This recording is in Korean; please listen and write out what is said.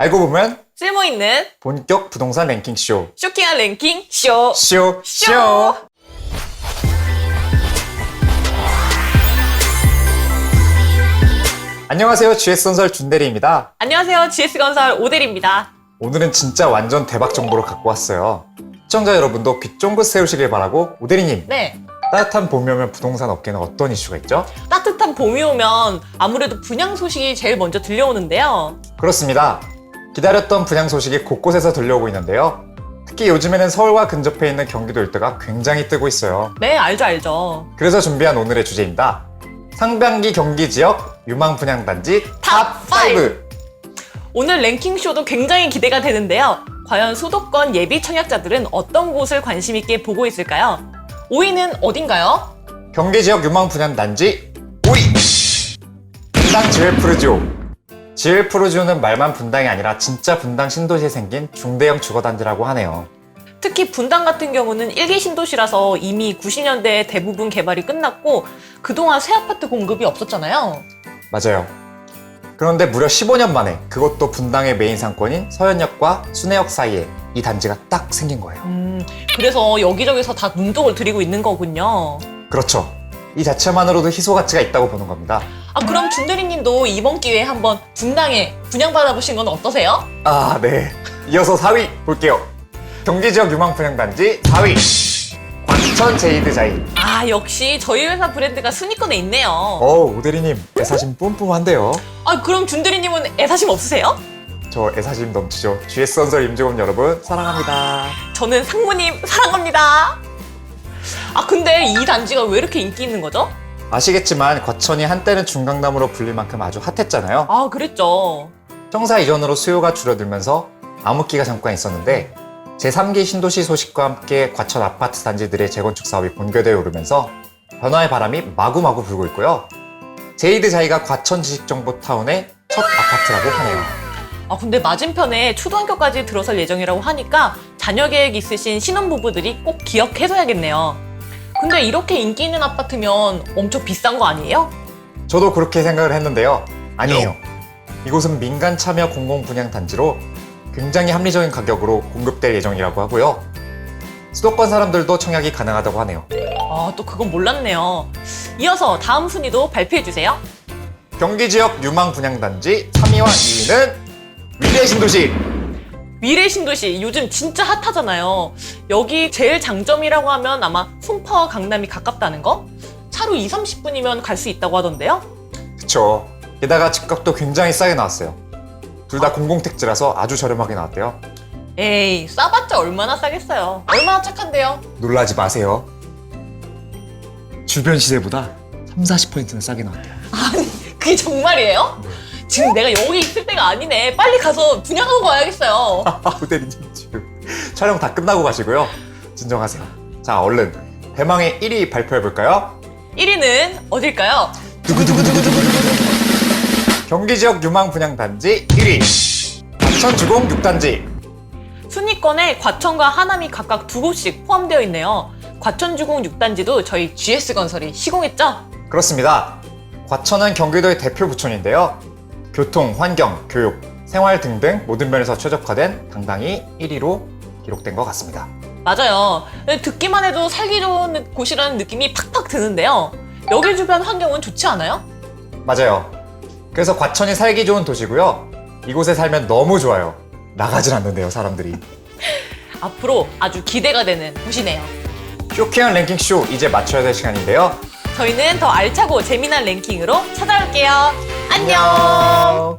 알고 보면 쓸모 있는 본격 부동산 랭킹 쇼. 쇼킹한 랭킹 쇼. 쇼, 쇼. 쇼. 안녕하세요. GS건설 준대리입니다. 안녕하세요. GS건설 오델입니다. 오늘은 진짜 완전 대박 정보를 갖고 왔어요. 시청자 여러분도 귀 쫑긋 세우시길 바라고 오대리님 네. 따뜻한 봄이 오면 부동산 업계는 어떤 이슈가 있죠? 따뜻한 봄이 오면 아무래도 분양 소식이 제일 먼저 들려오는데요. 그렇습니다. 기다렸던 분양 소식이 곳곳에서 들려오고 있는데요. 특히 요즘에는 서울과 근접해 있는 경기도 일대가 굉장히 뜨고 있어요. 네, 알죠, 알죠. 그래서 준비한 오늘의 주제입니다. 상반기 경기 지역 유망 분양 단지 탑탑 5. 오늘 랭킹 쇼도 굉장히 기대가 되는데요. 과연 수도권 예비 청약자들은 어떤 곳을 관심 있게 보고 있을까요? 5위는 어딘가요? 경기 지역 유망 분양 단지 5위. 분당 지웰 프루지오. 지웰 프루지오는 말만 분당이 아니라 진짜 분당 신도시에 생긴 중대형 주거 단지라고 하네요. 특히 분당 같은 경우는 1기 신도시라서 이미 90년대에 대부분 개발이 끝났고 그동안 새 아파트 공급이 없었잖아요. 맞아요. 그런데 무려 15년 만에 그것도 분당의 메인 상권인 서현역과 순회역 사이에 이 단지가 딱 생긴 거예요. 음, 그래서 여기저기서 다 눈독을 들이고 있는 거군요. 그렇죠. 이 자체만으로도 희소 가치가 있다고 보는 겁니다. 아, 그럼 준대리님도 이번 기회에 한번 분당에 분양받아 보신 건 어떠세요? 아, 네. 이어서 4위 볼게요. 경기 지역 유망 분양 단지 4위. 광천 제이드 자이. 아, 역시 저희 회사 브랜드가 순위권에 있네요. 어, 오대리님, 애사심 뿜뿜한데요. 아, 그럼 준대리님은 애사심 없으세요? 저 애사심 넘치죠. GS건설 임직원 여러분, 사랑합니다. 저는 상무님 사랑합니다. 아, 근데 이 단지가 왜 이렇게 인기 있는 거죠? 아시겠지만 과천이 한때는 중강남으로 불릴 만큼 아주 핫했잖아요. 아, 그랬죠. 청사 이전으로 수요가 줄어들면서 암흑기가 잠깐 있었는데 제3기 신도시 소식과 함께 과천 아파트 단지들의 재건축 사업이 본격에 오르면서 변화의 바람이 마구마구 불고 있고요. 제이드 자이가 과천 지식정보타운의 첫 아파트라고 하네요. 아, 근데 맞은편에 초등학교까지 들어설 예정이라고 하니까 자녀 계획 있으신 신혼부부들이 꼭 기억해둬야겠네요. 근데 이렇게 인기 있는 아파트면 엄청 비싼 거 아니에요? 저도 그렇게 생각을 했는데요. 아니에요. 이곳은 민간 참여 공공 분양 단지로 굉장히 합리적인 가격으로 공급될 예정이라고 하고요. 수도권 사람들도 청약이 가능하다고 하네요. 아, 또 그건 몰랐네요. 이어서 다음 순위도 발표해 주세요. 경기 지역 유망 분양 단지 3위와 2위는 위대 신도시. 미래 신도시 요즘 진짜 핫하잖아요. 여기 제일 장점이라고 하면 아마 송파와 강남이 가깝다는 거? 차로 2, 30분이면 갈 수 있다고 하던데요. 그쵸. 게다가 집값도 굉장히 싸게 나왔어요. 둘 다 공공택지라서 아주 저렴하게 나왔대요. 에이, 싸봤자 얼마나 싸겠어요. 얼마나 착한데요. 놀라지 마세요. 주변 시세보다 3, 40%는 싸게 나왔대요. 그게 정말이에요? 지금 내가 여기 있을 때가 아니네. 빨리 가서 분양하고 가야겠어요. 호텔이님 지금 촬영 다 끝나고 가시고요. 진정하세요. 자, 얼른 대망의 1위 발표해 볼까요? 1위는 어딜까요? 경기 지역 유망 분양 단지 1위. 과천 주공 6단지. 순위권에 과천과 하남이 각각 두 곳씩 포함되어 있네요. 과천주공 6단지도 저희 GS건설이 시공했죠? 그렇습니다. 과천은 경기도의 대표 부촌인데요. 교통, 환경, 교육, 생활 등등 모든 면에서 최적화된 당당히 1위로 기록된 것 같습니다. 맞아요. 듣기만 해도 살기 좋은 곳이라는 느낌이 팍팍 드는데요. 여기 주변 환경은 좋지 않아요? 맞아요. 그래서 과천이 살기 좋은 도시고요. 이곳에 살면 너무 좋아요. 나가질 않는데요, 사람들이. 앞으로 아주 기대가 되는 곳이네요. 쇼킹한 랭킹쇼 이제 맞춰야 될 시간인데요. 저희는 더 알차고 재미난 랭킹으로 찾아올게요. 안녕!